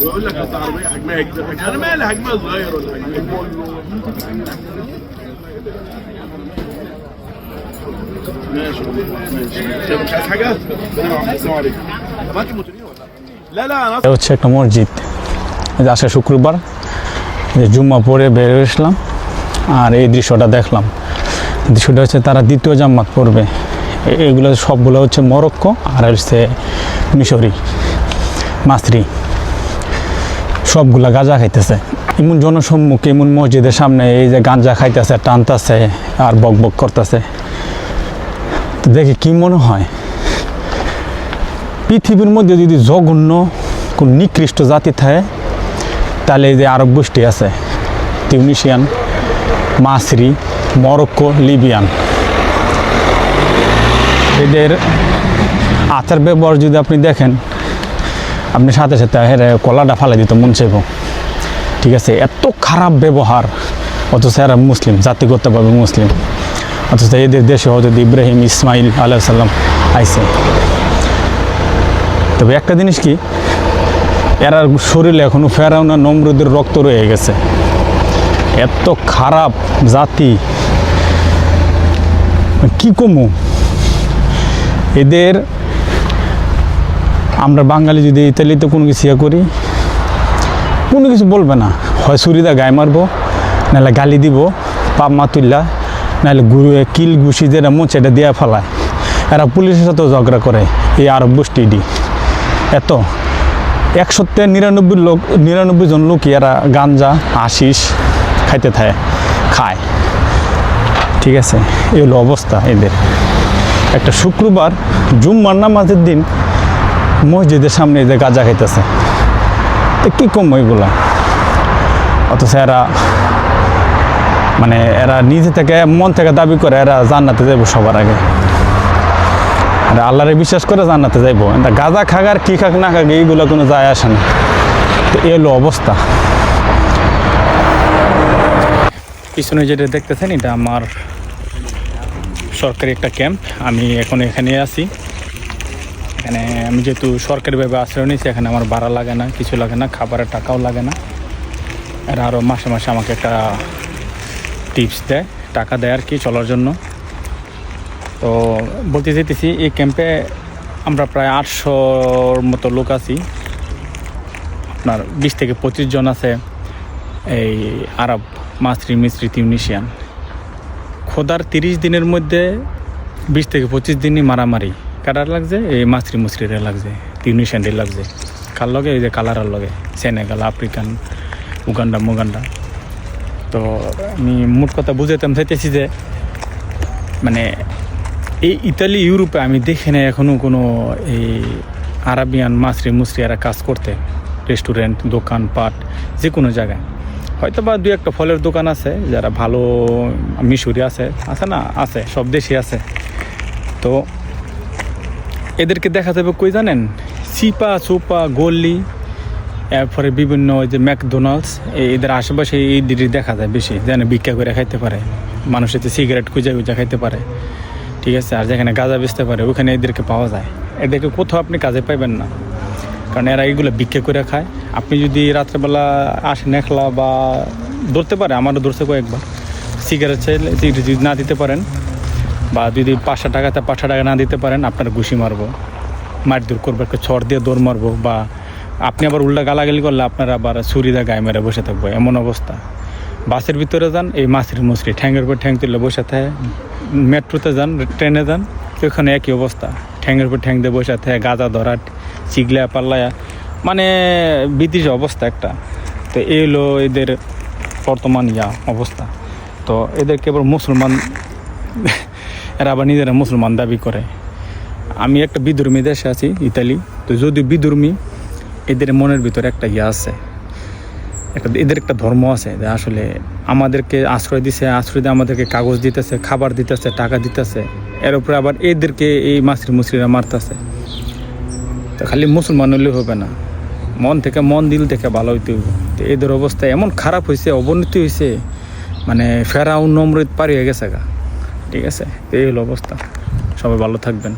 بقول لك اصل عربيه حجمها كبير انا مالي حجمها صغير ولا حجمها ماشي ماشي طب مش عايز حاجه؟ السلام عليكم طب هات الموتورين ولا لا لا انا এটা হচ্ছে একটা মসজিদ এই যে আজকে শুক্রবার যে জুম্মা পরে বের হয়ে এসলাম আর এই দৃশ্যটা দেখলাম দৃশ্যটা হচ্ছে তারা দ্বিতীয় জাম্মাত পড়বে এ- এগুলো সবগুলো হচ্ছে মরক্কো, আর হচ্ছে মিশরি মাসরি সবগুলা গাঁজা খাইতেছে। এমন জনসম্মুখ এমন মসজিদের সামনে এই যে গাঁজা খাইতেছে, টানতেছে আর বক বক করতেছে। তো দেখে কি মনে হয়? পৃথিবীর মধ্যে যদি জঘন্য কোন নিকৃষ্ট জাতি থাকে, তাহলে এই যে আরব গোষ্ঠী আছে টিউনিশিয়ান মাসরি মরক্কো, লিবিয়ান। এদের আচার ব্যবহার যদি আপনি দেখেন, আপনি সাথে সাথে কলাটা ফালাই দিত মন চাইব। ঠিক আছে? এত খারাপ ব্যবহার। অথচ এরা মুসলিম, জাতিগতভাবে মুসলিম। অথচ এদের দেশে হজরত ইব্রাহিম ইসমাইল আলাহ সাল্লাম আইসে তবে একটা জিনিস কি? এরা শরীরে এখনও ফেরাও না নমরুদের রক্ত রয়ে গেছে। এত খারাপ জাতি। কি কমু? এদের আমরা বাঙালি যদি ইতালিতে কোনো কিছু ইয়ে করি, কোনো কিছু বলবে না। হয় সুরিদা গায়ে মারবো, নাহলে গালি দিব, পাপ মাতুল্লা নাহলে গুরু কিল ঘুষি যেটা মোচ এটা দিয়ে ফেলায়। এরা পুলিশের সাথেও ঝগড়া করে, এই আরব গোষ্ঠীটি এত, একশোতে নিরানব্বই লোক, নিরানব্বই জন লোকই এরা গাঞ্জা আশিস খাইতে থাকে, খায়। ঠিক আছে, এই হলো অবস্থা এদের। একটা শুক্রবার জুম জুম্মার নামাজের দিন মসজিদের সামনে এদের গাঁজা খাইতেছে। তো কী কম এগুলা অথচ এরা মানে এরা নিজে থেকে, মন থেকে দাবি করে এরা জান্নাতে যাব সবার আগে। আর আল্লাহরে বিশ্বাস করে জান্নাতে যাইবো। গাঁজা খাগার কি খাক না খাক, এইগুলো কোনো যায় আসে না। তো এলো অবস্থা। পিছনে যেটা দেখতেছেন, এটা আমার সরকারি একটা ক্যাম্প আমি এখন এখানে আছি। এখানে আমি যেহেতু সরকারিভাবে আশ্রয় নিয়েছি, এখানে আমার ভাড়া লাগে না, কিছু লাগে না, খাবারের টাকাও লাগে না। এরা আরও মাসে মাসে আমাকে একটা টিপস দেয়, টাকা দেয় আর কি চলার জন্য। তো বলতে যেতেছি এই ক্যাম্পে আমরা প্রায় আটশোর মতো লোক আছি। আপনার বিশ থেকে পঁচিশ জন আছে, এই আরব মাসরি মিস্ত্রি তিউনিশিয়ান। খোদার তিরিশ দিনের মধ্যে বিশ থেকে পঁচিশ দিনই মারামারি। কাটার লাগছে? এই মাসরি মুসরিরে লাগছে। তিউনিশিয়ানদের লাগছে। কার লগে? এই যে কালারার লগে। সেনেগাল, আফ্রিকান, উগান্ডা, মুগান্ডা। তো আমি মোট কথা বুঝাইতাম, চাইতেছি যে মানে এই ইতালি, ইউরোপে আমি দেখি না এখনও কোনো এই আরাবিয়ান মাসরি মুসরি এরা কাজ করতে। রেস্টুরেন্ট দোকান পাট যে কোনো জায়গায়। হয়তো বা দু একটা ফলের দোকান আছে, যারা ভালো মিশরি আছে আছে না, আছে, সব দেশে আছে। তো এদেরকে দেখা যাবে কই জানেন? সিপা, সুপা গল্লি এরপরে বিভিন্ন ওই যে ম্যাকডোনাল্ডস এদের আশেপাশে এই দিদি দেখা যায় বেশি, যেন ভিক্ষা করে খাইতে পারে। মানুষ এতে সিগারেট খুঁজে খুঁজে খাইতে পারে। ঠিক আছে? আর যেখানে গাঁজা বেচতে পারে, ওখানে এদেরকে পাওয়া যায়। এদেরকে কোথাও আপনি কাজে পাইবেন না। কারণ এরা এইগুলো ভিক্ষা করে খায়। আপনি যদি রাত্রেবেলা আসেন একলা বা ধরতে পারে, আমারও ধরছে কয়েকবার। সিগারেট চাইলে সিগারেট যদি না দিতে পারেন বা যদি পাঁচশো টাকাতে পাঁচশো টাকা না দিতে পারেন, আপনার ঘুষি মারবো মার দূর করব, একটা ছড় দিয়ে দৌড় মারবো বা আপনি আবার উল্টা গালাগালি করলে আপনার আবার ছুরিদা গায়ে মেরে বসে থাকব, এমন অবস্থা। বাসের ভিতরে যান, এই মাছের মুসরি ঠ্যাঙ্গের উপর ঠ্যাং তুলে বসে থাকে, মেট্রোতে যান, ট্রেনে যান, ওখানে একই অবস্থা। ঠ্যাঙ্গের উপর ঠ্যাং দিয়ে বসে থাকে, গাঁজা ধরা চিগলা পাল্লায়া মানে বিদেশি অবস্থা একটা। তো এই হলো এদের বর্তমান ইয়া অবস্থা। তো এদেরকে এবার মুসলমান, এরা আবার নিজেরা মুসলমান দাবি করে। আমি একটা বিধর্মী দেশে আছি, ইতালি। তো যদি বিধর্মী এদের মনের ভিতরে একটা ইয়া আছে। একটা, এদের একটা ধর্ম আছে যে আসলে আমাদেরকে আশ্রয় দিছে, আশ্রয় দিয়ে আমাদেরকে কাগজ দিতেছে, খাবার দিতেছে, টাকা দিতেছে। এর উপরে আবার এদেরকে এই মাসরি মুসরিরা মারতেছে। তো খালি মুসলমান হলে হবে না। মন থেকে মন, দিল থেকে ভালো হইতে হইব। তো এদের অবস্থা এমন খারাপ হয়েছে অবনতি হয়েছে মানে ফেরাউন নম্রিত পারি হয়ে গেছে গা। ঠিক আছে? এই হলো অবস্থা। সবাই ভালো থাকবেন।